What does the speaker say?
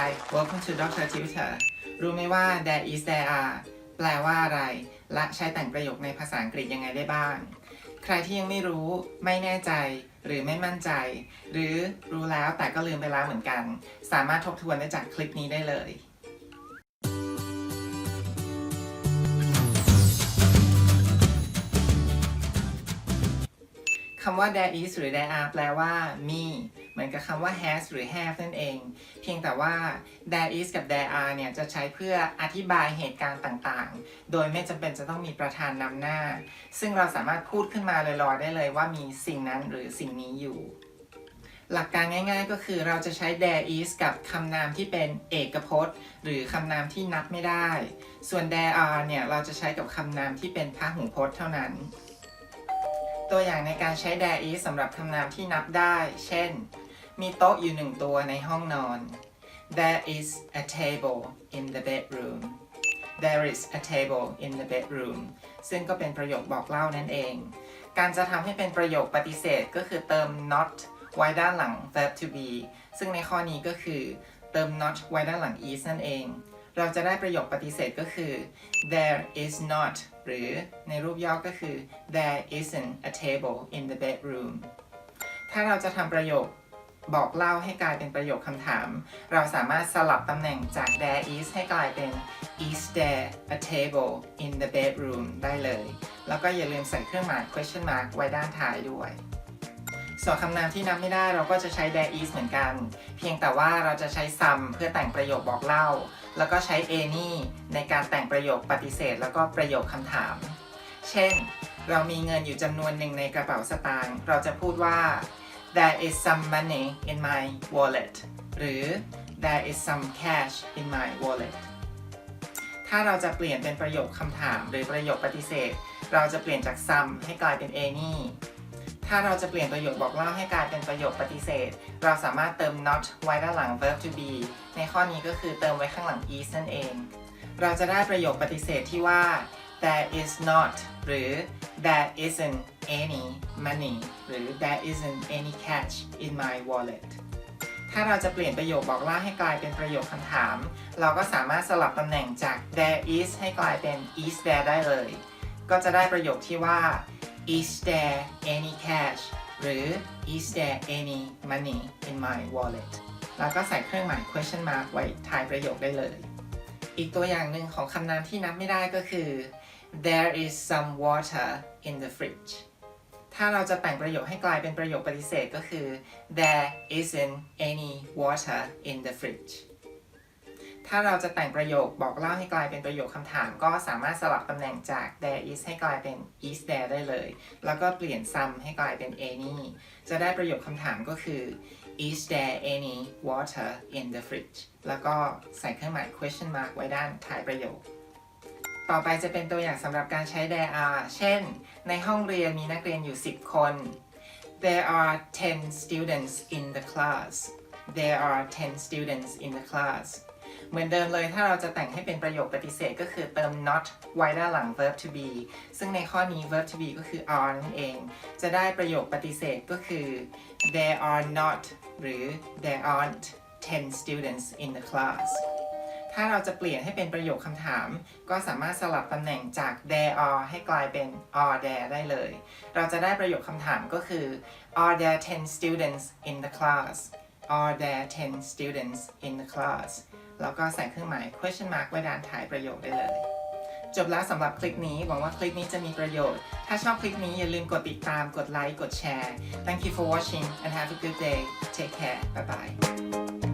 Hi welcome to Dr. Tutor รู้ไหมว่า there is there are แปลว่าอะไร และใช้แต่งประโยคในภาษาอังกฤษยังไงได้บ้าง ใครที่ยังไม่รู้ ไม่แน่ใจ หรือไม่มั่นใจ หรือรู้แล้วแต่ก็ลืมไปแล้วเหมือนกัน สามารถทบทวนได้จากคลิปนี้ได้เลยคำว่า there is หรือ there are แปลว่า มี เหมือนกับคำว่า has หรือ have นั่นเอง เพียงแต่ว่า there is กับ there are เนี่ยจะใช้เพื่ออธิบายเหตุการณ์ต่างๆ โดยไม่จำเป็นจะต้องมีประธานนำหน้า ซึ่งเราสามารถพูดขึ้นมาลอยๆได้เลยว่ามีสิ่งนั้นหรือสิ่งนี้อยู่ หลักการง่ายๆก็คือเราจะใช้ there is กับคำนามที่เป็นเอกพจน์ หรือคำนามที่นับไม่ได้ ส่วน there are เนี่ยเราจะใช้กับคำนามที่เป็นพหูพจน์เท่านั้นตัวอย่างในการใช้ there is สำหรับคำนามที่นับได้ เช่น มีโต๊ะอยู่หนึ่งตัวในห้องนอน There is a table in the bedroom There is a table in the bedroom ซึ่งก็เป็นประโยคบอกเล่านั่นเอง การจะทำให้เป็นประโยคปฏิเสธก็คือเติม not ไว้ด้านหลัง verb to be ซึ่งในข้อนี้ก็คือเติม not ไว้ด้านหลัง is นั่นเอง เราจะได้ประโยคปฏิเสธก็คือ there is not หรือในรูปย่อก็คือ there isn't a table in the bedroom ถ้าเราจะทำประโยค บอกเล่าให้กลายเป็นประโยคคำถาม เราสามารถสลับตำแหน่งจาก there is ให้กลายเป็น is there a table in the bedroom ได้เลย แล้วก็อย่าลืมใส่เครื่องหมาย question mark ไว้ด้านท้ายด้วย ส่วนคำนามที่นับไม่ได้เราก็จะใช้ there is เหมือนกัน เพียงแต่ว่าเราจะใช้ some เพื่อแต่งประโยคบอกเล่า แล้วก็ใช้ any ในการแต่งประโยคปฏิเสธ แล้วก็ประโยคคำถาม เช่น เรามีเงินอยู่จำนวนหนึ่งในกระเป๋าสตางค์เราจะพูดว่า there is some money in my wallet หรือ there is some cash in my wallet ถ้าเราจะเปลี่ยนเป็นประโยคคำถามหรือประโยคปฏิเสธ เราจะเปลี่ยนจาก some ให้กลายเป็น any ถ้าเราจะเปลี่ยนประโยคบอกเล่าให้กลายเป็นประโยคปฏิเสธ เราสามารถเติม not ไว้ด้านหลัง verb to be ในข้อนี้ก็คือเติมไว้ข้างหลัง is นั่นเอง เราจะได้ประโยคปฏิเสธที่ว่า there is not หรือ there isn't any money หรือ there isn't any cash in my wallet ถ้าเราจะเปลี่ยนประโยคบอกเล่าให้กลายเป็นประโยคคำถาม เราก็สามารถสลับตำแหน่งจาก there is ให้กลายเป็น is there ได้เลย ก็จะได้ประโยคที่ว่า is there any cash หรือ is there any money in my wallet แล้วก็ใส่เครื่องหมาย question mark ไว้ท้ายประโยคได้เลย อีกตัวอย่างหนึ่งของคำนามที่นับไม่ได้ก็คือ there is some water in the fridge ถ้าเราจะแต่งประโยคให้กลายเป็นประโยคปฏิเสธก็คือ there isn't any water in the fridge ถ้าเราจะแต่งประโยคบอกเล่าให้กลายเป็นประโยคคำถาม ก็สามารถสลับตำแหน่งจาก there is ให้กลายเป็น is there ได้เลย แล้วก็เปลี่ยน some ให้กลายเป็น any จะได้ประโยคคำถามก็คือ is there any water in the fridge แล้วก็ใส่เครื่องหมาย question mark ไว้ด้านท้ายประโยค ต่อไปจะเป็นตัวอย่างสำหรับการใช้ there are เช่น ในห้องเรียนมีนักเรียนอยู่ 10 คน there are 10 students in the class there are 10 students in the class เหมือนเดิมเลยถ้าเราจะแต่งให้เป็นประโยคปฏิเสธก็คือเติม not ไว้ด้านหลัง verb to be ซึ่งในข้อนี้ verb to be ก็คือ are นั่นเอง จะได้ประโยคปฏิเสธก็คือ there are not หรือ there aren't 10 students in the class ถ้าเราจะเปลี่ยนให้เป็นประโยคคำถาม ก็สามารถสลับตำแหน่งจาก there are ให้กลายเป็น are there ได้เลย เราจะได้ประโยคคำถามก็คือ are there 10 students in the class are there 10 students in the class แล้วก็ใส่เครื่องหมาย question mark ไว้ด้านท้ายประโยคได้เลย จบแล้วสำหรับคลิปนี้ หวังว่าคลิปนี้จะมีประโยชน์ ถ้าชอบคลิปนี้อย่าลืมกดติดตาม กดไลค์ กดแชร์ Thank you for watching and have a good day Take care Bye bye